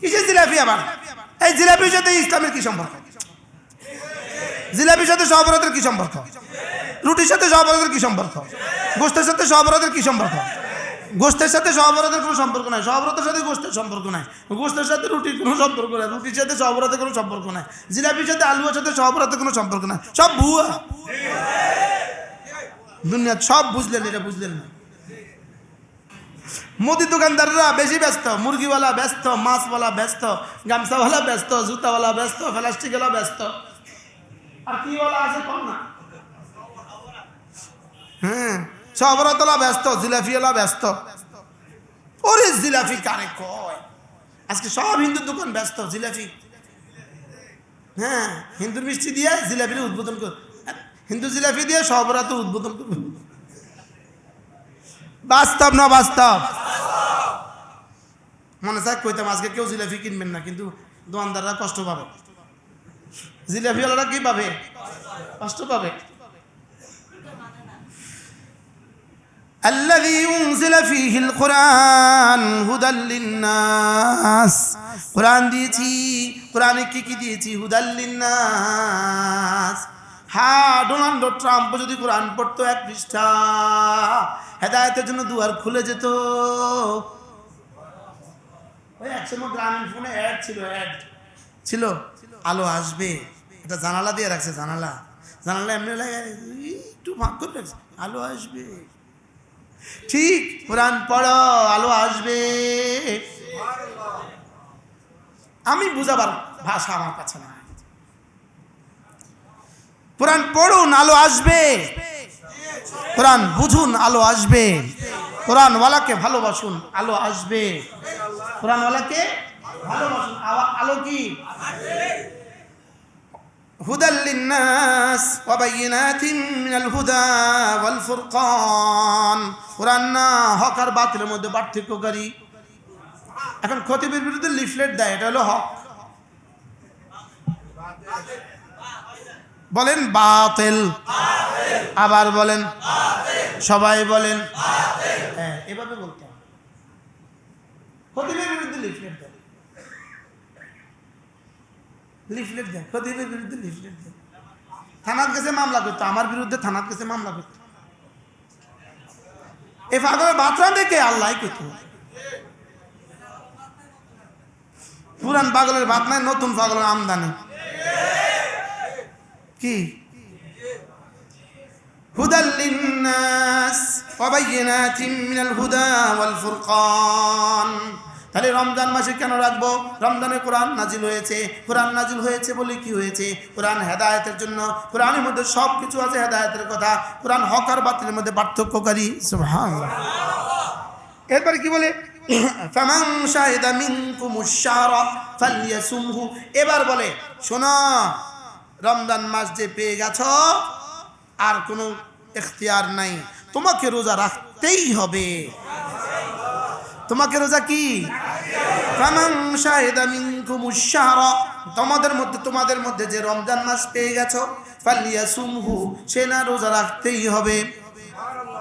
কিসের জিলাপি আবার, এই জিলাপির সাথে ইসলামের কি সম্পর্ক? জিলাপির সাথে সহবরাতের কি সম্পর্ক? রুটির সাথে সহবরাতের কি সম্পর্ক? গোষ্ঠের সাথে সহবরাতের কি সম্পর্ক? গোষ্ঠের সাথে সহবরাতের কোনো সম্পর্ক নাই। সহবরাতের সাথে গোষ্ঠের সম্পর্ক নাই। গোষ্ঠের সাথে রুটির কোনো সম্পর্ক নাই। রুটির সাথে সহবরাতের কোনো সম্পর্ক নাই। জিলাপির সাথে আলুর সাথে সহবরাতের কোনো সম্পর্ক নাই। সব ভুয়া। দুনিয়া সব বুঝলেন, এটা বুঝলেন না। মুদি দোকানদাররা বেশি ব্যস্ত, মুরগিওয়ালা ব্যস্ত, মাছওয়ালা ব্যস্ত, গামছাওয়ালা ব্যস্ত, জুতাওয়ালা ব্যস্ত প্লাস্টিকওয়ালা ব্যস্ত। আর কিওয়ালা আছে কম না? হ্যাঁ সবরতলা ব্যস্ত, জিলাপিওয়ালা ব্যস্ত। ওরে জিলাপি কারে কয়? আজকে সব হিন্দুর দোকান ব্যস্ত, জিলাপি। হ্যাঁ হিন্দুর মিষ্টি দিয়ে জিলাপির উদ্বোধন কর হিন্দু জিলাপি দিয়ে সবরাত উদ্বোধন করবে। বাস্তব না বাস্তব মনে চায় কইতাম আজকে কেউ জিলাপি কিনবেন না কিন্তু দোকানদাররা কষ্ট পাবে জিলাপিওয়ালারা কি পাবে কষ্ট পাবে الذي أنزل فيه القرآن هدى للناس কোরআন দিয়েছি কোরআনে কি কি দিয়েছি হুদাল্লিন্নাস হ্যাঁ ডোনাল্ড ট্রাম্প যদি কোরআন পড়তো এক পৃষ্ঠা, হেদায়তের জন্য দুয়ার খুলে যেত। ওই অ্যাড ছিল আলো আসবে। এটা জানালা দিয়ে রাখছে, জানালা। জানালা এমনি একটু ভাগ করে রাখছে, আলো আসবে। ঠিক, কোরআন পড়ো, আলো আসবে। আমি বুঝাবার ভাষা আমার কাছে না কোরআন পড়ুন, আলো আসবে। কোরআন বুঝুন, আলো আসবে। কোরআনওয়ালাকে ভালোবাসুন, আলো আসবে। কোরআনওয়ালাকে আলো কি? হুদা কোরআন না হক আর বাতিলের মধ্যে পার্থক্যকারী। এখন খতিবের বিরুদ্ধে লিফলেট দেয়, এটা হলো হক। বলেন বাতিল। আবার বলেন, সবাই বলেন হ্যাঁ এভাবে বলতে হবে। খতিবের বিরুদ্ধে লিফলেট দেয় লিফলেট দেয় খতিবের বিরুদ্ধে লিফলেট দেয় থানার কাছে মামলা করতো, আমার বিরুদ্ধে থানার কাছে মামলা করতো। এ পাগলের বাচ্চা দেখে আল্লাহ করতো? পুরান পাগলের ভাত নাই, নতুন পাগলের আমদানি। কি? হুদাল লিন্নাস হুদা তাহলে রমজান মাসে কেন রাখব? রমজানে কোরআন নাজিল হয়েছে। কোরআন নাজিল হয়েছে বলে কি হয়েছে? কোরআন হেদায়তের জন্য, কোরআনের মধ্যে সব কিছু আছে হেদায়তের কথা। কোরআন হক আর বাতিলের মধ্যে পার্থক্যকারী। সুবহান এরপরে কি বলে? এবার বলে, শোনা রমজান মাস যে পেয়ে গেছ, আর কোনো এখতিয়ার নাই। তোমাকে রোজা রাখতেই হবে। তোমাকে রোজা কি? তোমাদের মধ্যে তোমাদের মধ্যে যে রমজান মাস পেয়ে গেছো, ফালিয়াসুমহু, সে না রোজা রাখতেই হবে।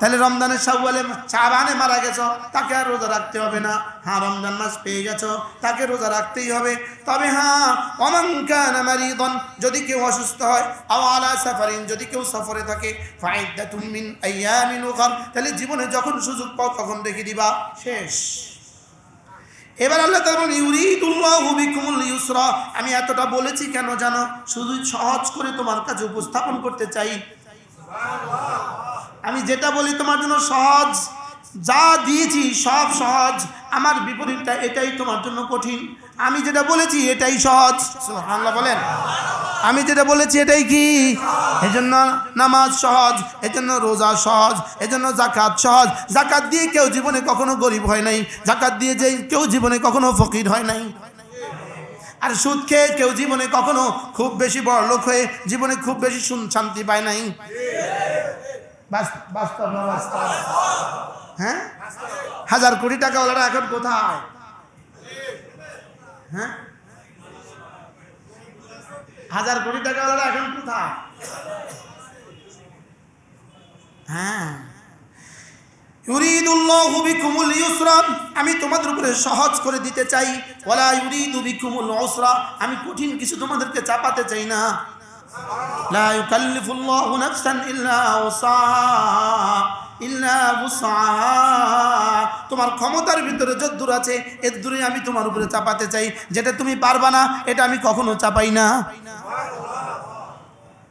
তাহলে রমজানের সাউয়ালে চাবানে মারা গেছ, তাকে আর রোজা রাখতে হবে না। হ্যাঁ রমজান মাস পেয়ে গেছো, তাকে রোজা রাখতেই হবে। তবে হ্যাঁ অমঙ্কান মারিদন, যদি কেউ অসুস্থ হয় আওয়ালা সাফারিন, যদি কেউ সফরে থাকে ফাইদাতুম মিন আইয়ামিন উখর তাহলে জীবনে যখন সুযোগ পাও তখন রেখে দিবা। শেষ। এবার আল্লাহ তাআলা বলেন, ইউরিদুল্লাহু বিকুমুল ইউসরা। আমি এতটা বলেছি কেন জানো? শুধু সহজ করে তোমার কাছে উপস্থাপন করতে চাই। আমি যেটা বলি তোমার জন্য সহজ, যা দিয়েছি সব সহজ, আমার বিপরীতটা এটাই তোমার জন্য কঠিন। আমি যেটা বলেছি এটাই সহজ। বলেন। আমি যেটা বলেছি এটাই কি? এজন্য নামাজ সহজ, এজন্য রোজা সহজ, এজন্য জাকাত সহজ। জাকাত দিয়ে কেউ জীবনে কখনো গরিব হয় নাই। জাকাত দিয়ে যে কেউ জীবনে কখনো ফকির হয় নাই। আর সুদ খেয়ে কেউ জীবনে কখনো খুব বেশি বড় লোক হয়ে জীবনে খুব বেশি শান্তি পায় নাই। বাস্তব না হ্যাঁ? হাজার কোটি টাকাওয়ালারা এখন কোথায়? হ্যাঁ? হাজার কোটি টাকাওয়ালারা এখন কোথায়? হ্যাঁ। ইউরিদুল্লাহু বিকুমুল ইউসরা, আমি তোমাদের উপরে সহজ করে দিতে চাই। ওয়ালা ইউরিদু বিকুমুল উসরা, আমি কঠিন কিছু তোমাদেরকে চাপাতে চাই না। ইউকাল্লিফুল্লাহু নাফসান ইল্লা উসআহা ইল্লা উসআহা তোমার ক্ষমতার ভিতরে যদ্দূর আছে এর দূরে আমি তোমার উপরে চাপাতে চাই। যেটা তুমি পারবা না, এটা আমি কখনো চাপাই না।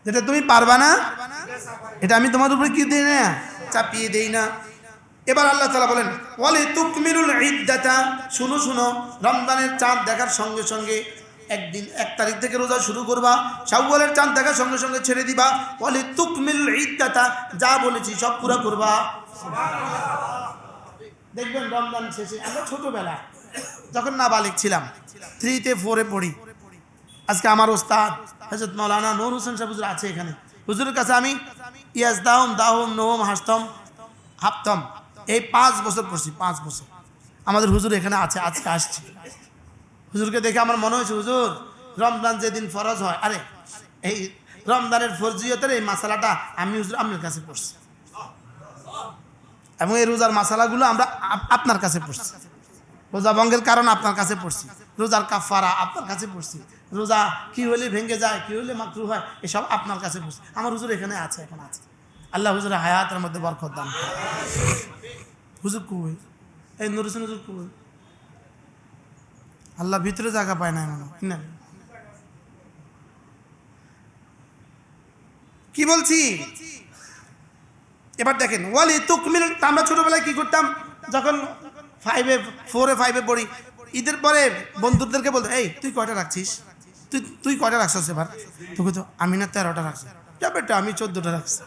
যেটা তুমি পারবা না, এটা আমি তোমার উপরে কি দিই না, চাপিয়ে দেই না। এবার আল্লাহ তালা বলেন বলে তুকমিরুল ইদ্দাতা। শুনো শুনো, রমজানের চাঁদ দেখার সঙ্গে সঙ্গে একদিন, এক তারিখ থেকে রোজা শুরু করবা, শাওয়ালের চাঁদ দেখার সঙ্গে সঙ্গে ছেড়ে দিবা। বলে, তুকমিল ইদ্দাতা যা বলেছি সব পুরা করবা। দেখবেন রমজান শেষে, আমরা ছোটবেলা, যখন না বালিক ছিলাম, থ্রিতে, ফোরে পড়ি। আজকে আমার ওস্তাদ হজরত মৌলানা নূর হোসেন সাহেব হুজুর আছে এখানে। হুজুরের কাছে আমি, ইয়াস দাহম দাহম নোম, হাসতম হাফতম এই পাঁচ বছর পড়ছি পাঁচ বছর। আমাদের হুজুর এখানে আছে, আজকে আসছে। হুজুরকে দেখে আমার মনে হয়েছে, হুজুর, রমজান যেদিন ফরজ হয়, আরে, এই রমজানের ফরজিয়তের এই মশালাটা আমি হুজুর আপনার কাছে পড়ছি। এবং এই রোজার মশালাগুলো আমরা আপনার কাছে পড়ছি। রোজা ভঙ্গের কারণ আপনার কাছে পড়ছি। রোজার কাফারা আপনার কাছে পড়ছি। রোজা কি হলে ভেঙে যায়, কি হলে মাকরু হয়, এসব আপনার কাছে পড়ছি। আমার হুজুর এখানে আছে, এখন আছে। আল্লাহ হুজুরের হায়াতের মধ্যে বরকত দান হুজুর কই? এই নুর হোসেন হুজুর কই? আল্লাহ ভিতরে জায়গা পায় না এমন না? কি বলছি? এবার দেখেন, ওয়ালি তুকমিল, আমরা ছোটবেলায় কি করতাম? যখন ফাইভে ফোরে ফাইভে পড়ি, ঈদের পরে বন্ধুদেরকে বলতো, এই, তুই কয়টা রাখছিস? তুই তুই কয়টা রাখছিস এবার? তোকে তো আমি না তেরোটা রাখছি। যা বেটা, আমি চোদ্দোটা রাখছি।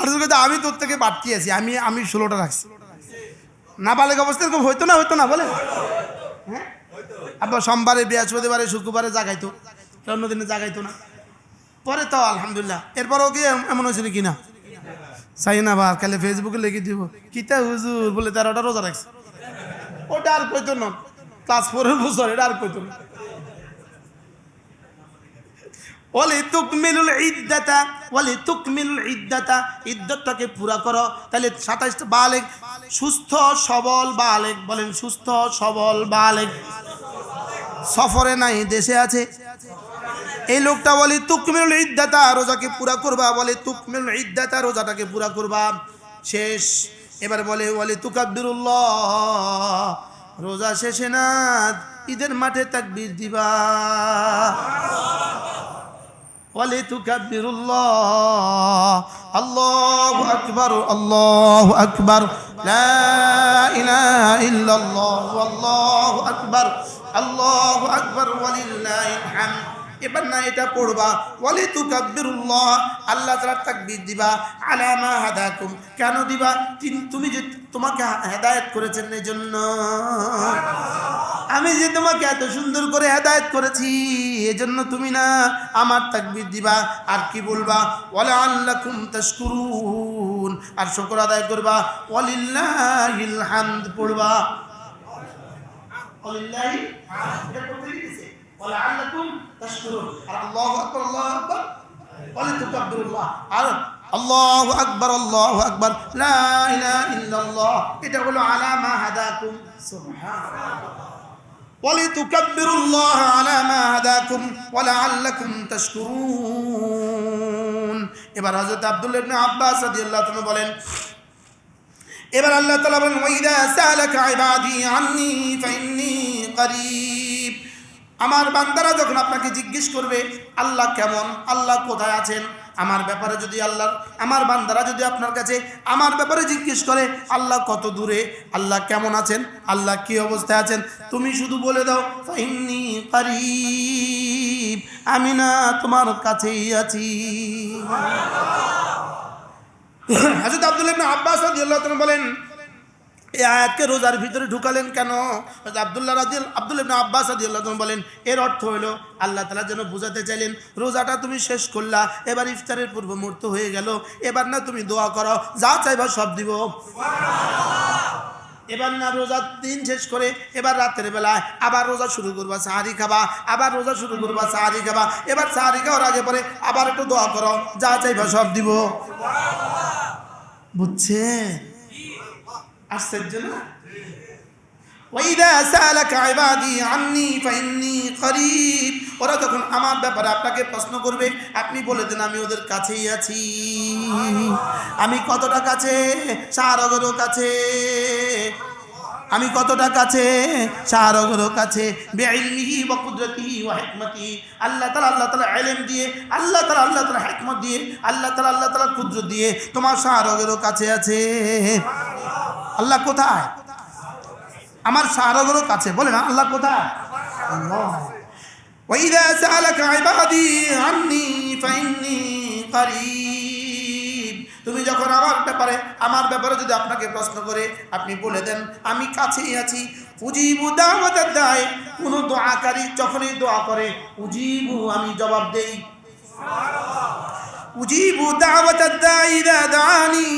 আর তোকে তো আমি তোর থেকে বাড়তি আছি, আমি আমি ষোলোটা রাখছি। না বালেক অবস্থা এরকম হইতো না হইতো না, বলে? হ্যাঁ? আবার সোমবারে, বৃহস্পতিবারে, শুক্রবারে জাগাইতো। অন্যদিনে জাগাইতো না। পরে তো আলহামদুলিল্লাহ। এরপরও কি এমন হয়েছিল কি না চাই না বা কালে ফেসবুকে লিখে দিব। কিতা হুজুর, বলে তেরোটা রোজা রাখছে। ওটা আর কইতো না। ক্লাস ফোরের বছর, এটা আর কইতো না। ওলে তুকমিলুল ইদ্দাতা ওলে তুকমিলুল ইদ্দাতা, ইদ্দতটাকে পুরা করো। তাহলে সাতাইশটা বালেক, সুস্থ সবল বালেক, বলেন সুস্থ সবল বালেক। সফরে নাই, দেশে আছে। এই লোকটা বলে তুকমিল ইদ্দাতা, রোজাকে পুরা করবা। বলে তুকমিল ইদ্দাতা, রোজাটাকে পুরা করবা। শেষ। এবার বলে বলে তুকাব্বিরুল্লাহ, রোজা শেষে না, ঈদের মাঠে তাকবীর দিবা। বলে তুকাব্বিরুল্লাহ, আল্লাহু আকবার আল্লাহু আকবার, লা ইলাহা ইল্লাল্লাহ, আল্লাহু আকবার। আল্লাহু আকবার হামদ। এবার না এটা পড়বা ওয়ালি তুকাব্বিরুল্লাহ আল্লাহ তাআলা তাকবীর দিবা আলামা হাদাকুম। কেন দিবা? তুমি যে তোমাকে হেদায়েত করেছেন এই জন্য আমি যে তোমাকে এত সুন্দর করে হেদায়েত করেছি, এজন্য তুমি না আমার তাকবীর দিবা। আর কি বলবা? ওয়ালা আল্লাকুম তাশকুরুন। আর শুকর আদায় করবা, ওয়ালিল্লাহিল হামদ পড়বা। ওয়ালিল্লাহি এটা করতে দিয়েছে ওয়ালাআল্লাকুম তাশকুরুন আর আল্লাহু আকবার আল্লাহু আকবার ওয়ালিতুকাব্বিরুল্লাহ আর আল্লাহু আকবার আল্লাহু আকবার লা ইলাহা ইল্লাল্লাহ এটা হলো আলামা হাদাকুম সুবহানাল্লাহ ولتكبروا الله على ما هداكم ولعلكم تشكرون এবার হযরত আব্দুল্লাহ ইবনে আব্বাস রাদিয়াল্লাহু তাআলা বলেন এবার আল্লাহ তালা বলেন ওয়াইদা সালাকা আন্নি ফাইন্নি করিব। আমার বান্দারা যখন আপনাকে জিজ্ঞেস করবে, আল্লাহ কেমন? আল্লাহ কোথায় আছেন? আমার ব্যাপারে যদি আল্লাহ, আমার বান্দারা যদি আপনার কাছে আমার ব্যাপারে জিজ্ঞেস করে, আল্লাহ কত দূরে? আল্লাহ কেমন আছেন? আল্লাহ কি অবস্থায় আছেন? তুমি শুধু বলে দাও, ফাইন্নি করিব। আমি না তোমার কাছেই আছি। হাজরত আব্দুল্লাহ ইবনে আব্বাস রাদিয়াল্লাহু তাআলা বলেন এই আয়াতকে রোজার ভিতরে ঢুকালেন কেন? আব্দুল্লাহ রাজি আব্দুল্লাহ ইবনে আব্বাস রাদিয়াল্লাহু তাআলা বলেন এর অর্থ হলো আল্লাহ তাআলা যেন বোঝাতে চাইলেন রোজাটা তুমি শেষ করলা এবার ইফতারের পূর্ব মুহূর্ত হয়ে গেল এবার না তুমি দোয়া করো যা চাইবা সব দিব। এবার না রোজার দিন শেষ করে এবার রাতের বেলায় আবার রোজা শুরু করবা সাহারি খাবা আবার রোজা শুরু করবা সাহারি খাবা এবার সাহারি খাওয়ার আগে পরে আবার একটু দোয়া করো যা চাইবা সব দিব। বুঝছে আশ্চর্য না? ওয়াইদা সালাকা ইবাদি আন্নি ফাইন্নি করিব। ওরা যখন আমার ব্যাপারে আপনাকে প্রশ্ন করবে, আপনি বলে দেন, আমি ওদের কাছেই আছি। আমি কতটা কাছে? সারগরও কাছে। আমি কতটা কাছে সারগরও কাছে বেইলমিহি ওয়া কুদরতিহি ওয়া হিকমতিহি আল্লাহ তাআলা আল্লাহ তাআলা ইলম দিয়ে আল্লাহ তাআলা আল্লাহ তাআলা হিকমত দিয়ে আল্লাহ তাআলা আল্লাহ তাআলা কুদরত দিয়ে তোমার সারগরও কাছে আছে আল্লাহ কোথায় আমার সাহারাগুলো কাছে বলে না আল্লাহ কোথায় আল্লাহ وإذا سألك عبادي عني فإني قريب তুমি যখন আমার ব্যাপারে আমার ব্যাপারে যদি আপনাকে প্রশ্ন করে আপনি বলে দেন আমি কাছেই আছি। উজিবু দাওয়াতের দায় কোনো দোয়াকারী যখনই দোয়া করে উজিবু আমি জবাব দেই। উজিবু দাওয়াতের দায় দানি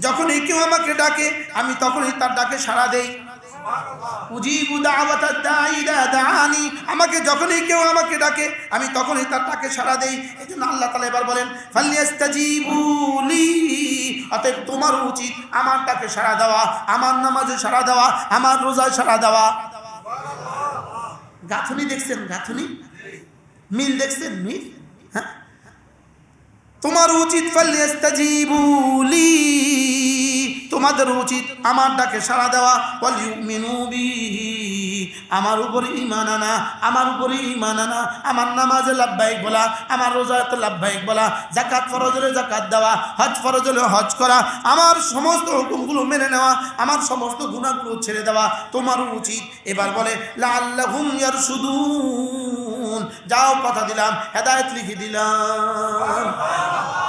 যখনই কেউ আমাকে ডাকে আমি তখনই তার ডাকে সাড়া দেই। আমাকে যখনই কেউ আমাকে ডাকে, আমি তখনই তার ডাকে সাড়া দেই। এই জন্য আল্লাহ তাআলা এবার বলেন অতএব তোমার উচিত আমার ডাকে সাড়া দেওয়া, আমার নামাজে সাড়া দেওয়া, আমার রোজায় সাড়া দেওয়া। গাথনি দেখছেন, গাথনি? মিল দেখছেন, মিল? হ্যাঁ? তোমার উচিত ফালিয়াস্তাজিবুলি তোমাদের উচিত আমার ডাকে সাড়া দেওয়া। আমার উপরে ইমান আনা, আমার উপরে ইমান আনা। আমার নামাজে লাভবাহিক বলা, আমার রোজাতে লাভবাহিক বলা। জাকাত ফরজ হলে জাকাত দেওয়া, হজ ফরজ হলে হজ করা। আমার সমস্ত হুকুমগুলো মেনে নেওয়া, আমার সমস্ত গুণাগুলো ছেড়ে দেওয়া তোমারও উচিত। এবার বলে লাল্লাহুম ইয়ারশুদুন। যাও কথা দিলাম, হেদায়েত লিখে দিলাম।